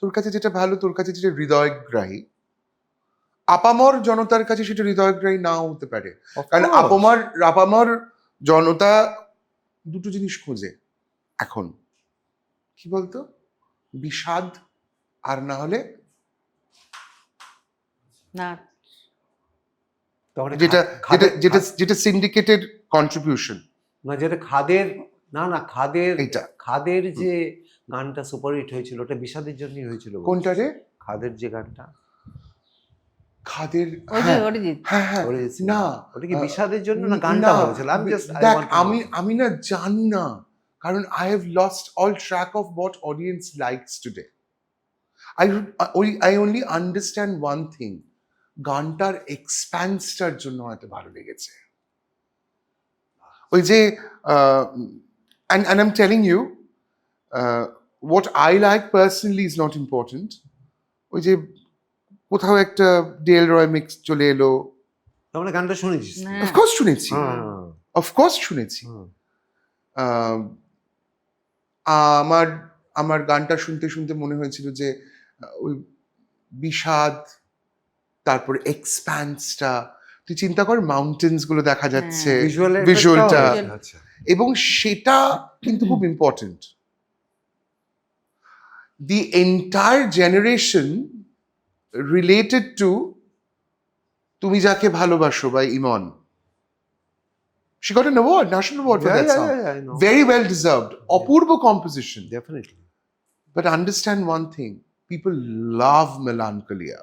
তোর কাছে যেটা ভালো তোর কাছে যেটা হৃদয়গ্রাহী আপামর জনতার কাছে সেটা হৃদয়গ্রাহী নাও হতে পারে। কারণ. আপামর আপামর জনতা দুটো জিনিস খোঁজে এখন। কি বলতো? বিষাদ আর না হলে না। তখন যেটা যেটা যেটা যেটা সিন্ডিকেটেড কন্ট্রিবিউশন না যেটা খাদের না না খাদের এইটা। খাদের যে গানটা সুপারহিট হয়েছিল ওটা বিষাদের জন্যই হয়েছিল কোনটা রে? খাদের যে গানটা। খাদের ওই যে হ্যাঁ হ্যাঁ হ্যাঁ না। ওটা কি বিষাদের জন্য না গানটা হয়েছিল? আমি জাস্ট দেখ আমি আমি না জানি না কারণ I have lost all track of what audience likes today I ওই I only understand one thing গানটার এক্সপ্যান্সটার জন্য হয়তো ভালো লেগেছে। ওই যে and and um telling you what I like personally is not important ওই যে কোথাও একটা ডেল রয় মিক্স চলে এলো। আমরা গানটা শুনেছিস। অফকোর্স শুনেছি। হ্যাঁ। অফকোর্স শুনেছি। হুম। আহ, আমার আমার গানটা শুনতে শুনতে মনে হয়েছিল যে ওই বিষাদ তারপর এক্সপ্যান্সটা তুই চিন্তা কর মাউন্টেন্সগুলো দেখা যাচ্ছে। টাও হয়েছে, আচ্ছা। এবং সেটা কিন্তু খুব important the entire generation related to তুমি যাকে ভালোবাসো বা ইমন She got an award, national award for Yeah, that yeah, song. yeah, yeah, I know. Very well deserved. Apurva composition. Definitely. But understand one thing people love Melancholia.